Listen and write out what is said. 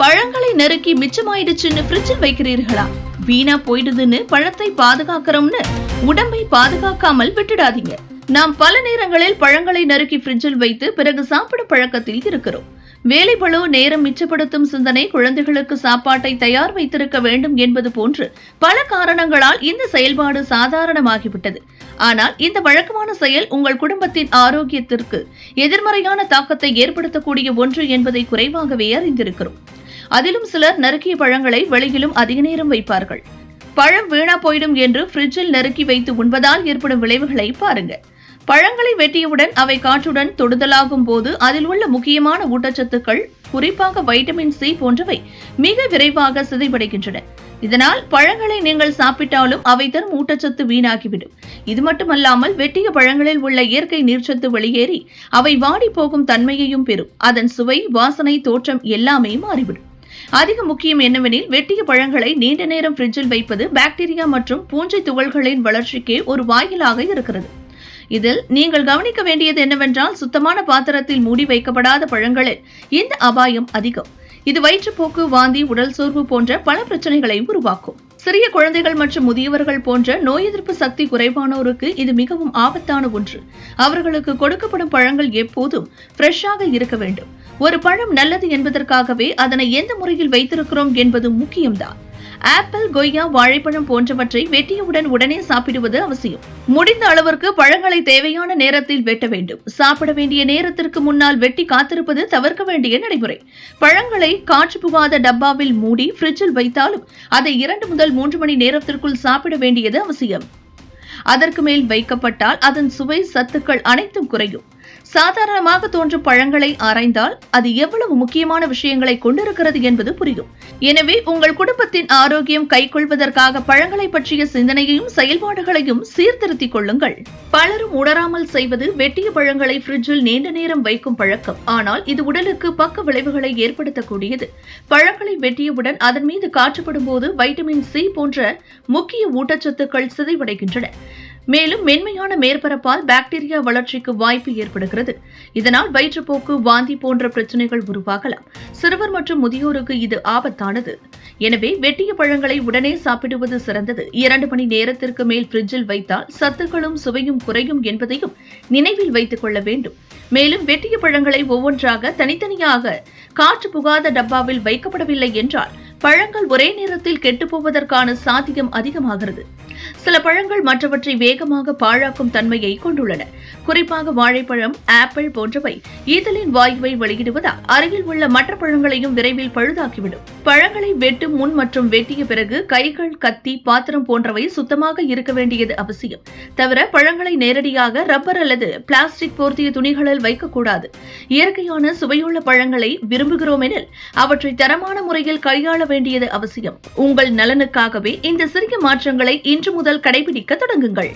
பழங்களை நறுக்கி மிச்சமாயிடுச்சுன்னு ஃப்ரிட்ஜில் வைக்கிறீர்களா? வீணா போயிடுதுன்னு பழத்தை பாதுகாக்கிறோம்னு உடம்பை பாதுகாக்காமல் விட்டுடாதீங்க. நாம் பல நேரங்களில் பழங்களை நறுக்கி ஃப்ரிட்ஜில் வைத்து பிறகு சாப்பிடும் பழக்கத்தில் இருக்கிறோம். வேலைப்பளு நேரம் மிச்சப்படுத்தும் சிந்தனை குழந்தைகளுக்கு சாப்பாட்டை தயார் வைத்திருக்க வேண்டும் என்பது போன்று பல காரணங்களால் இந்த செயல்பாடு சாதாரணமாகிவிட்டது. ஆனால் இந்த வழக்கமான செயல் உங்கள் குடும்பத்தின் ஆரோக்கியத்திற்கு எதிர்மறையான தாக்கத்தை ஏற்படுத்தக்கூடிய ஒன்று என்பதை குறைவாகவே அறிந்திருக்கிறோம். அதிலும் சிலர் நறுக்கிய பழங்களை வெளியிலும் அதிக நேரம் வைப்பார்கள். பழம் வீணா போயிடும் என்று ஃப்ரிட்ஜில் நறுக்கி வைத்து உண்பதால் ஏற்படும் விளைவுகளை பாருங்க. பழங்களை வெட்டியவுடன் அவை காற்றுடன் தொடுதலாகும் போது அதில் உள்ள முக்கியமான ஊட்டச்சத்துக்கள் குறிப்பாக வைட்டமின் சி போன்றவை மிக விரைவாக சிதைவடைகின்றன. இதனால் பழங்களை நீங்கள் சாப்பிட்டாலும் அவை தரும் ஊட்டச்சத்து வீணாகிவிடும். இது மட்டுமல்லாமல் வெட்டிய பழங்களில் உள்ள இயற்கை நீர்ச்சத்து வெளியேறி அவை வாடி போகும் தன்மையையும் பெறும். அதன் சுவை வாசனை தோற்றம் எல்லாமே மாறிவிடும். அதிக முக்கியம் என்னவெனில் வெட்டிய பழங்களை நீண்ட நேரம் ஃப்ரிட்ஜில் வைப்பது பாக்டீரியா மற்றும் பூஞ்சை துகள்களின் வளர்ச்சிக்கு ஒரு வாயிலாக இருக்கிறது. இதில் நீங்கள் கவனிக்க வேண்டியது என்னவென்றால் சுத்தமான பாத்திரத்தில் மூடி வைக்கப்படாத பழங்களில் இந்த அபாயம் அதிகம். இது வயிற்றுப்போக்கு வாந்தி உடல் சோர்வு போன்ற பல பிரச்சனைகளை உருவாக்கும். சிறிய குழந்தைகள் மற்றும் முதியவர்கள் போன்ற நோய் எதிர்ப்பு சக்தி குறைவானோருக்கு இது மிகவும் ஆபத்தான ஒன்று. அவர்களுக்கு கொடுக்கப்படும் பழங்கள் எப்போதும் ஃப்ரெஷ்ஷாக இருக்க வேண்டும். ஒரு பழம் நல்லது என்பதற்காகவே அதனை எந்த முறையில் வைத்திருக்கிறோம் என்பது முக்கியம்தான். ஆப்பிள் கொய்யா வாழைப்பழம் போன்றவற்றை வெட்டியவுடன் உடனே சாப்பிடுவது அவசியம். முடிந்த அளவிற்கு பழங்களை தேவையான நேரத்தில் வெட்ட வேண்டும். சாப்பிட வேண்டிய நேரத்திற்கு முன்னால் வெட்டி காத்திருப்பது தவிர்க்க வேண்டிய நடைமுறை. பழங்களை காற்று புகாத டப்பாவில் மூடி ஃப்ரிட்ஜில் வைத்தாலும் அதை இரண்டு முதல் மூன்று மணி நேரத்திற்குள் சாப்பிட வேண்டியது அவசியம். அதற்கு மேல் வைக்கப்பட்டால் அதன் சுவை சத்துக்கள் அனைத்தும் குறையும். சாதாரணமாக தோன்றும் பழங்களை ஆராய்ந்தால் அது எவ்வளவு முக்கியமான விஷயங்களை கொண்டிருக்கிறது என்பது புரியும். எனவே உங்கள் குடும்பத்தின் ஆரோக்கியம் கைக்கொள்வதற்காக பழங்களை பற்றிய சிந்தனையையும் செயல்பாடுகளையும் சீர்திருத்திக் கொள்ளுங்கள். பலரும் உணராமல் செய்வது வெட்டிய பழங்களை பிரிட்ஜில் நீண்ட நேரம் வைக்கும் பழக்கம். ஆனால் இது உடலுக்கு பக்க விளைவுகளை ஏற்படுத்தக்கூடியது. பழங்களை வெட்டியவுடன் அதன் மீது காற்றுப்படும் போது வைட்டமின் சி போன்ற முக்கிய ஊட்டச்சத்துக்கள் சிதைவடைகின்றன. மேலும் மென்மையான மேற்பரப்பால் பாக்டீரியா வளர்ச்சிக்கு வாய்ப்பு ஏற்படுகிறது. இதனால் வயிற்றுப்போக்கு வாந்தி போன்ற பிரச்சனைகள் உருவாகலாம். சிறுவர் மற்றும் முதியோருக்கு இது ஆபத்தானது. எனவே வெட்டிய பழங்களை உடனே சாப்பிடுவது சிறந்தது. இரண்டு மணி நேரத்திற்கு மேல் பிரிட்ஜில் வைத்தால் சத்துக்களும் சுவையும் குறையும் என்பதையும் நினைவில் வைத்துக் கொள்ள வேண்டும். மேலும் வெட்டிய பழங்களை ஒவ்வொன்றாக தனித்தனியாக காற்று புகாத டப்பாவில் வைக்கப்படவில்லை என்றால் பழங்கள் ஒரே நேரத்தில் கெட்டுப்போவதற்கான சாத்தியம் அதிகமாகிறது. சில பழங்கள் மற்றவற்றை வேகமாக பாழாக்கும் தன்மையை கொண்டுள்ளன. குறிப்பாக வாழைப்பழம் ஆப்பிள் போன்றவை ஈதலின் வாயுவை வெளியிடுவதால் அருகில் உள்ள மற்ற பழங்களையும் விரைவில் பழுதாக்கிவிடும். பழங்களை வெட்டும் முன் மற்றும் வெட்டிய பிறகு கைகள் கத்தி பாத்திரம் போன்றவை சுத்தமாக இருக்க வேண்டியது அவசியம். தவிர பழங்களை நேரடியாக ரப்பர் அல்லது பிளாஸ்டிக் போர்த்திய துணிகளில் வைக்கக்கூடாது. இயற்கையான சுவையுள்ள பழங்களை விரும்புகிறோம் எனில் அவற்றை தரமான முறையில் கையாள வேண்டியது அவசியம். உங்கள் நலனுக்காகவே இந்த சிறிய மாற்றங்களை இன்று இன்று முதல் கடைபிடிக்க தொடங்குங்கள்.